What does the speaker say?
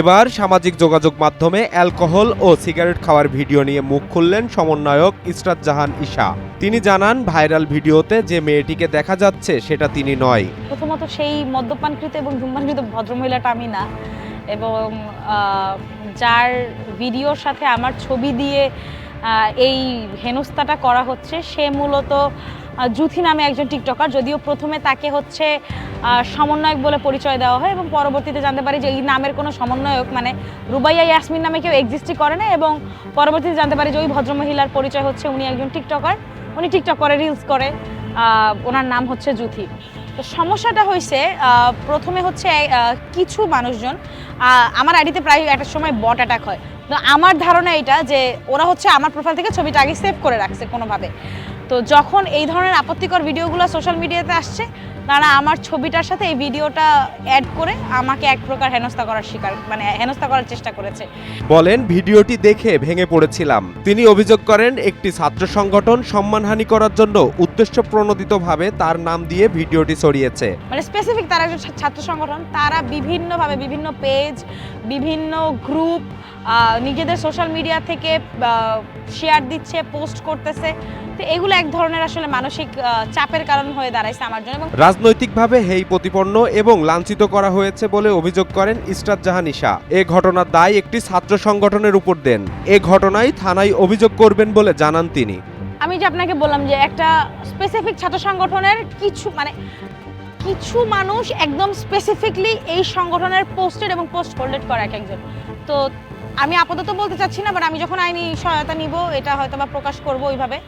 এবার সামাজিক যোগাযোগ মাধ্যমে অ্যালকোহল ও সিগারেট খাওয়ার ভিডিও নিয়ে মুখ খুললেন সমন্বয়ক ইসরাত জাহান ঈশা। তিনি জানান ভাইরাল ভিডিওতে যে মেয়েটিকে দেখা যাচ্ছে সেটা তিনি নয়। প্রথমত সেই মদ্যপানকৃত এবং ধূমপানকৃত ভদ্রমহিলাটা আমি না। এবং যার ভিডিওর সাথে আমার ছবি দিয়ে এই হেনস্থাটা করা হচ্ছে সে মূলত জুথি নামে একজন টিকটকার, যদিও প্রথমে তাকে হচ্ছে সমন্বয়ক বলে পরিচয় দেওয়া হয় এবং পরবর্তীতে জানতে পারি যে এই নামের কোনো সমন্বয়ক মানে রুবাইয়া ইয়াসমিন নামে কেউ এক্সিস্টই করে না এবং পরবর্তীতে জানতে পারি যে ওই ভদ্রমহিলার পরিচয় হচ্ছে উনি একজন টিকটকার। উনি টিকটক করে রিলস করে ওনার নাম হচ্ছে জুথি। তো সমস্যাটা হয়েছে প্রথমে হচ্ছে কিছু মানুষজন আমার আইডিতে প্রায় একটা সময় বট অ্যাটাক হয়। তো আমার ধারণা এটা যে ওরা হচ্ছে আমার প্রোফাইল থেকে ছবিটা আগে সেভ করে রাখছে কোনোভাবে। তো যখন এই ধরনের আপত্তিকর ভিডিওগুলো সোশ্যাল মিডিয়াতে আসছে তারা আমার ছবিটার সাথে এই ভিডিওটা অ্যাড করে আমাকে এক প্রকার হেনস্থা করার শিকার মানে হেনস্থা করার চেষ্টা করেছে। বলেন ভিডিওটি দেখে ভেঙে পড়েছিলাম। তিনি অভিযোগ করেন একটি ছাত্র সংগঠন সম্মানহানি করার জন্য উদ্দেশ্য প্রণোদিতভাবে তার নাম দিয়ে ভিডিওটি ছড়িয়েছে। মানে স্পেসিফিক তারা একজন ছাত্র সংগঠন তারা বিভিন্নভাবে বিভিন্ন পেজ বিভিন্ন গ্রুপ নিজেদের সোশ্যাল মিডিয়া থেকে শেয়ার দিচ্ছে পোস্ট করতেছে। তো এগুলো এক ধরনের আসলে মানসিক চাপের কারণ হয়ে দাঁড়াইছে আমার জন্য এবং রাজনৈতিকভাবে হেই প্রতিপন্ন এবং লাঞ্ছিত করা হয়েছে বলে অভিযোগ করেন ইসরাত জাহানিশা এ ঘটনার দায় একটি ছাত্র সংগঠনের উপর দেন। এ ঘটনায় থানায় অভিযোগ করবেন বলে জানান তিনি। আমি যে আপনাকে বললাম যে একটা স্পেসিফিক ছাত্র সংগঠনের কিছু মানে কিছু মানুষ একদম স্পেসিফিকলি এই সংগঠনের পোস্টেড এবং পোস্ট হোল্ডেড করে এক একজন। তো আমি আপাতত বলতে চাচ্ছি না বাট আমি যখন আইনি সহায়তা নিব, এটা হয়তো বা প্রকাশ করব ওইভাবে।